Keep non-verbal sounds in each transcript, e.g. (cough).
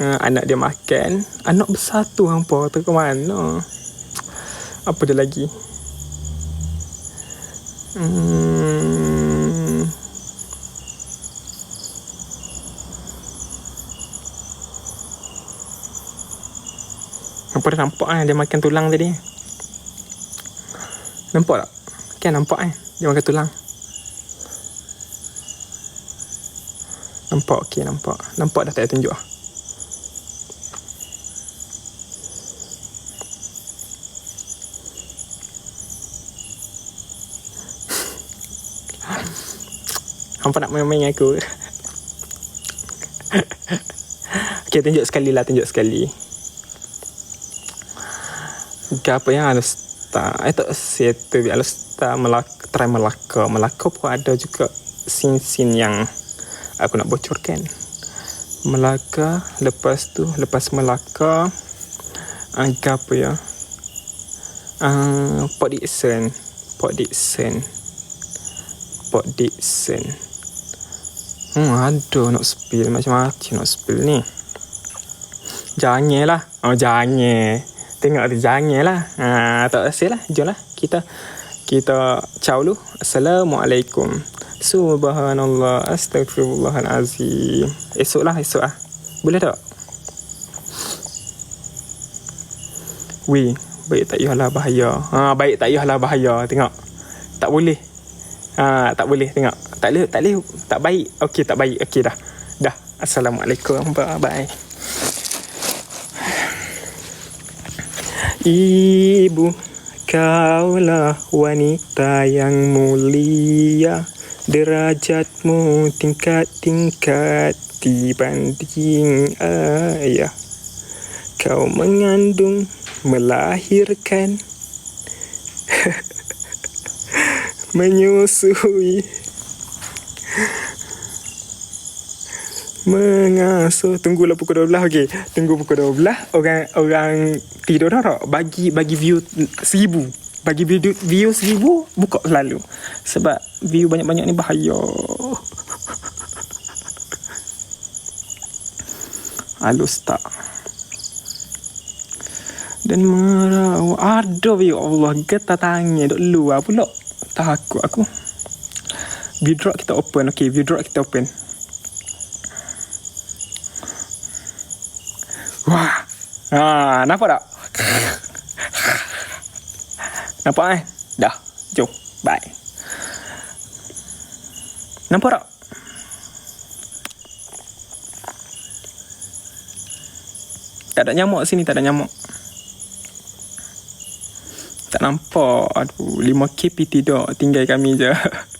uh, anak dia makan. Anak besar tu hampa tu ke mana apa dia lagi? Hmm. Nampak dia nampak kan dia makan tulang tadi? Nampak tak? Kan nampak kan dia makan tulang. Nampak okey nampak. Nampak dah tak tunjuk ah. Hampa nak main-main dengan aku. (laughs) Okay tunjuk sekali lah Tunjuk sekali. Okay apa yang harus tak Eh tak settle Harus tak melaka Try melaka. Melaka pun ada juga Scene-scene yang Aku nak bocorkan. Melaka Lepas tu Lepas Melaka Agak apa ya? Uh, Port Dixon Port Dixon Port Dixon Hmm, aduh nak spill macam-macam nak spill ni. Jangan lah. Oh, jangan. Tengok tu jangan lah. Ha, tak rasa lah. Jom lah. Kita kita ciao dulu. Assalamualaikum. Subhanallah. Astagfirullahalazim. Esok lah, esok lah. Boleh tak? Weh, baik tak payahlah bahaya. Ha, baik tak payahlah bahaya. Tengok. Tak boleh. Ha, tak boleh tengok. Tak boleh, tak boleh. Tak baik. Okey, tak baik. Okey dah. Dah. Assalamualaikum. Bye bye. Ibu, kaulah wanita yang mulia. Derajatmu tingkat-tingkat dibanding ayah. Kau mengandung, melahirkan. (laughs) menyusui mengasuh. Tunggulah pukul 12 okey. Tunggu pukul 12 orang orang tidur tak bagi bagi view seribu. Bagi view view seribu buka selalu. Sebab view banyak-banyak ni bahaya. Halus tak? Dan marah ada ya Allah. Getar tangan duk luar pula. Takut aku view drop kita open okay view drop kita open. Wah. Ha nampak tak? Nampak eh? Dah. Jom. Bye. Nampak tak? Tak ada nyamuk sini tak ada nyamuk. Tak nampak. Aduh 5k PT Tinggal kami je (laughs)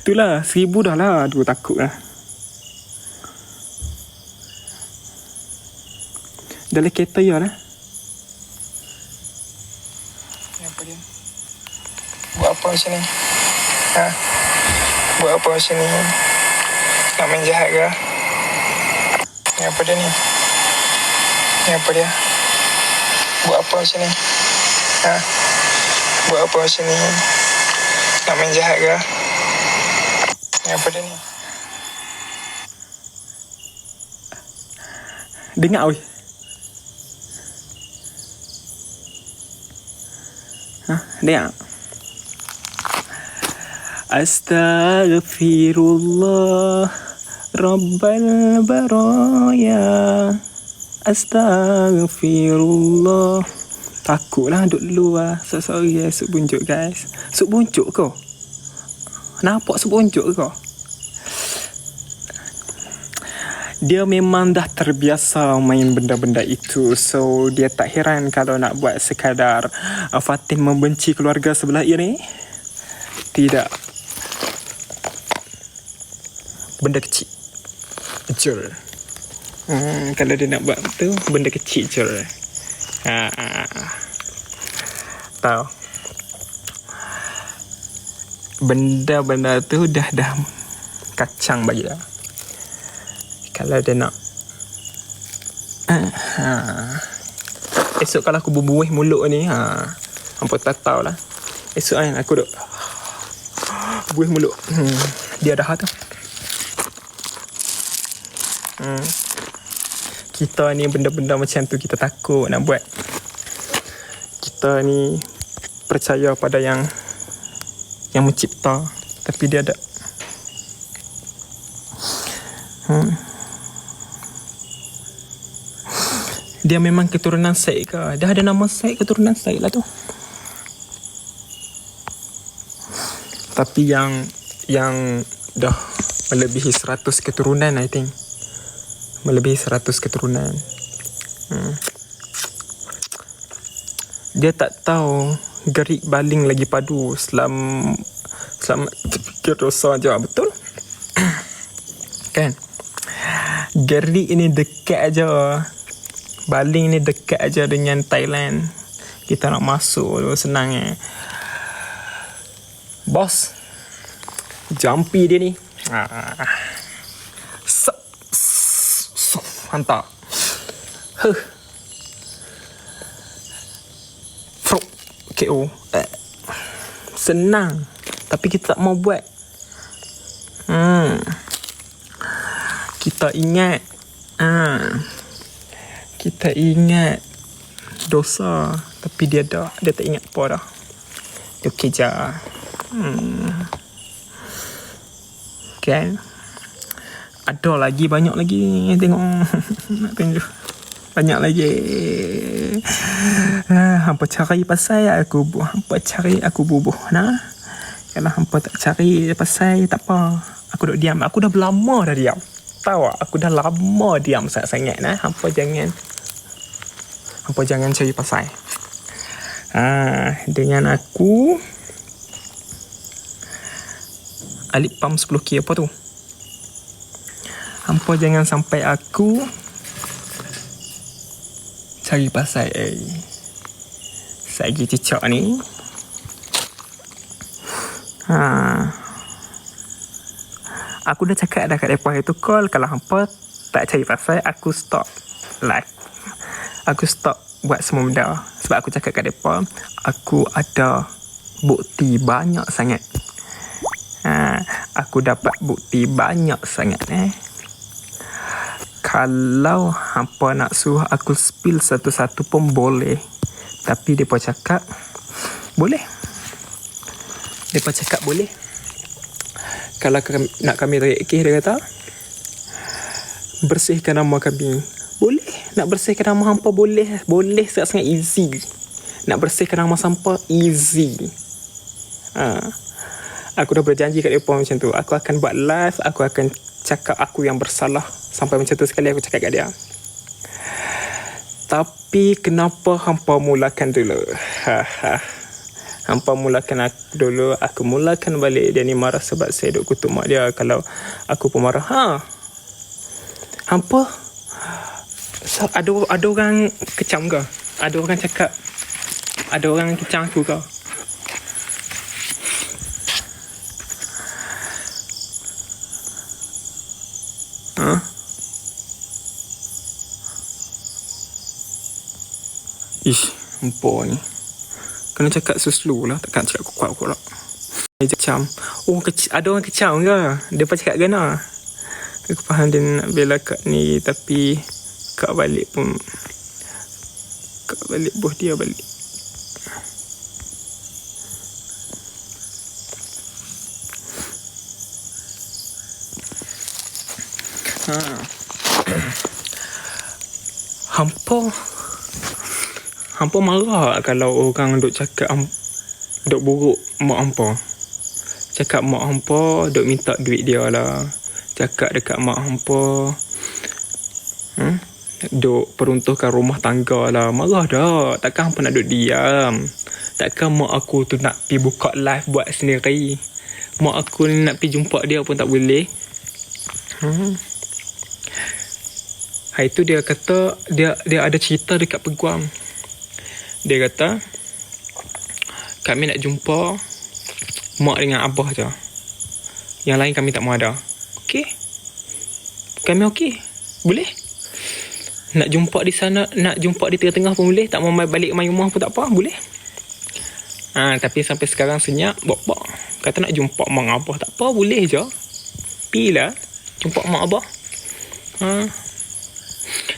Itulah Seribu dah lah Aduh takut lah. Dalam kereta ya lah Buat apa sini Ha? Buat apa sini Nak main jahat ke Ni apa dia ni? Ni apa dia? Buat apa sini Ha? Buat apa sini? Nak main jahat ke? Apa dia ni? Dengar oi. Ha, dengar. Astaghfirullah Rabbal baraya Astaghfirullah Takutlah duduk luar So sorry guys Sup buncuk guys Sup buncuk kau Nampak sup buncuk kau? Dia memang dah terbiasa main benda-benda itu. So dia tak heran kalau nak buat sekadar uh, Fatin membenci keluarga sebelah ini? Tidak. Benda kecil. Jul hmm, Kalau dia nak buat tu Benda kecil jul ha, ha, ha. Tahu Benda-benda tu dah dah kacang bagi dia kalau dia nak ha. Esok kalau aku berbuih mulut ni ha. Hampa tak tahu lah Esok kan aku duk Buih mulut hmm. Dia dah tu hmm. kita ni benda-benda macam tu kita takut nak buat. Kita ni percaya pada yang yang mencipta tapi dia ada. Hmm. dia memang keturunan Syed ke? Dah ada nama Syed keturunan Syed lah tu. Tapi yang yang dah melebihi 100 keturunan I think. Melebihi 100 keturunan. Hmm. dia tak tahu gerik baling lagi padu selam selamat fikir dosa je betul (coughs) kan gerik ini dekat aja baling ni dekat aja dengan Thailand kita nak masuk tu senang eh bos jumpy dia ni ah. Sup. Sup. hantar huh KO eh. Senang. Tapi kita tak mau buat. Hmm. Kita ingat. Hmm. Kita ingat Dosa. Tapi dia dah Dia tak ingat apa dah. Dia okey je. Hmm. Kan? Ada lagi Banyak lagi. Tengok. (laughs) Nak tunjuk banyak lagi. Ha, hampa cari pasal aku bubuh. Hampa cari aku bubuh. Nah. Kalau hampa tak cari pasal tak apa. Aku duduk diam. Aku dah lama dah diam. Tahu? Aku dah lama diam sangat-sangat. Nah. Hampa jangan. Hampa jangan cari pasal. Ha, dengan aku. Alip pam 10k apa tu? Hampa jangan sampai aku cari pasal eh. Sagi cicak ni. Ha. Aku dah cakap dah kat depan itu call kalau hampa tak cari pasal aku stop live. Aku stop buat semua benda sebab aku cakap kat depan aku ada bukti banyak sangat. Ha, aku dapat bukti banyak sangat eh kalau hampa nak suruh aku spill satu-satu pun boleh. Tapi depa cakap boleh. Depa cakap boleh. Kalau kami, nak kami kes dia kata bersihkan nama kami. Boleh. Nak bersihkan nama hampa boleh. Boleh sangat-sangat easy. Nak bersihkan nama sampah easy. Ha. aku dah berjanji kat depa macam tu. Aku akan buat live aku akan cakap aku yang bersalah. Sampai macam tu sekali aku cakap kat dia. Tapi kenapa hampa mulakan dulu? Ha, ha. hampa mulakan aku dulu aku mulakan balik. Dia ni marah sebab saya duk kutuk mak dia. Kalau aku pun marah ha. Hampa so, ada ada orang kecam ke ada orang cakap ada orang kecam aku ke Empuk ni. Kena cakap slow lah. Takkan cakap kuat-kuat lah. Dia kecam. Oh, kec- ada orang kecam ke? Dia pun cakap kena. Aku faham dia nak bela kak ni. Tapi, kak balik pun... Kak balik buah dia balik. Ha. (coughs) hampa hampa marah kalau orang duk cakap duk buruk mak hampa cakap mak hampa duk minta duit dia lah cakap dekat mak hampa hmm? duk peruntuhkan rumah tangga lah marah dah takkan hampa nak duk diam takkan mak aku tu nak pi buka live buat sendiri mak aku ni nak pi jumpa dia pun tak boleh hmm? Hari tu dia kata dia dia ada cerita dekat peguam. Dia kata kami nak jumpa mak dengan abah je. Yang lain kami tak mau ada. Okey. Kami okey. Boleh? Nak jumpa di sana, nak jumpa di tengah-tengah pun boleh. Tak mau balik main rumah pun tak apa, boleh. Ha, tapi sampai sekarang senyap, bok-bok. Kata nak jumpa mak abah tak apa, boleh je. Pilah jumpa mak abah. Ha,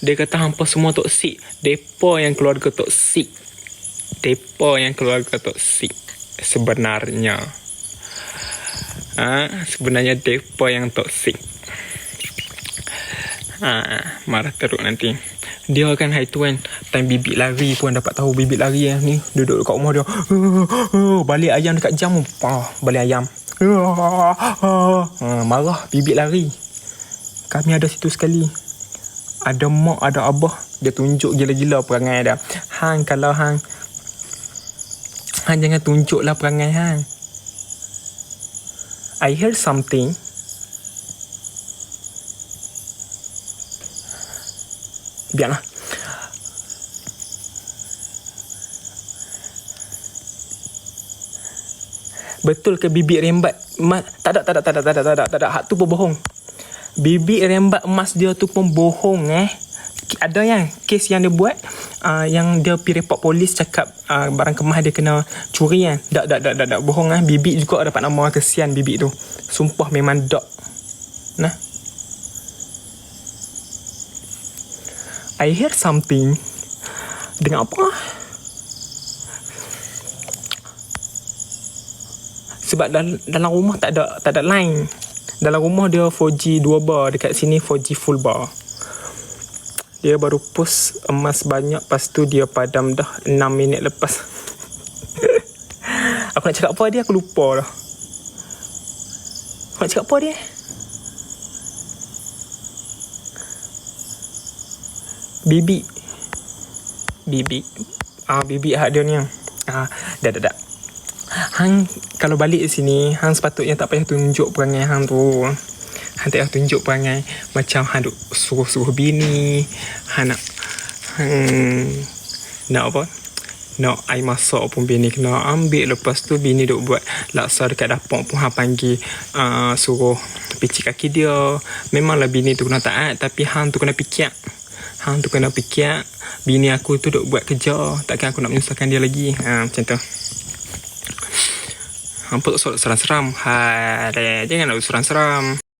Dia kata hampa semua toksik. Depa yang keluarga toksik. Depa yang keluarga toksik. Sebenarnya. Ha, sebenarnya depa yang toksik. Ha, marah teruk nanti. Dia kan hari tu kan Time bibit lari pun dapat tahu Bibit lari yang ni. Duduk dekat rumah dia. (laughs) Balik ayam dekat jam. Ah, Balik ayam. Ha, Marah. Bibit lari. Kami ada situ sekali. Ada mak ada abah. Dia tunjuk gila-gila perangai dia. Hang kalau hang Hang jangan tunjuklah perangai hang I heard something Biarlah. Betul ke bibik rembat? Ma, tak ada, tak ada, tak ada, tak ada, tak ada. Hak tu pun bohong. Bibik rembat emas dia tu pun bohong eh. Ada yang kes yang dia buat uh, yang dia pergi report polis cakap uh, barang kemas dia kena curi kan. Tak, tak, tak, tak, tak, bohong eh. Bibik juga dapat nama kesian bibik tu. Sumpah memang dok. Nah. I hear something. Dengar apa? Sebab dalam, dalam rumah tak ada tak ada line. Dalam rumah dia 4G 2 bar, dekat sini 4G full bar. Dia baru post emas banyak lepas tu dia padam dah 6 minit lepas. (laughs) aku nak cakap apa dia aku lupa dah. Aku nak cakap apa dia? Bibi. Bibi. Ah bibi hak dia ni. Ah dah dah dah. Hang kalau balik sini, hang sepatutnya tak payah tunjuk perangai hang tu. Hang tak payah tunjuk perangai macam hang duk suruh-suruh bini. Hang nak hmm, nak apa? Nak air masak pun bini kena ambil. Lepas tu bini duk buat laksa dekat dapur pun Hang panggil uh, suruh picit kaki dia. Memanglah bini tu kena taat Tapi hang tu kena pikir Hang tu kena fikir Bini aku tu duk buat kerja. Takkan aku nak menyusahkan dia lagi? Ha, Macam tu. Hampa tak seram-seram. Hai, Jangan nak seram-seram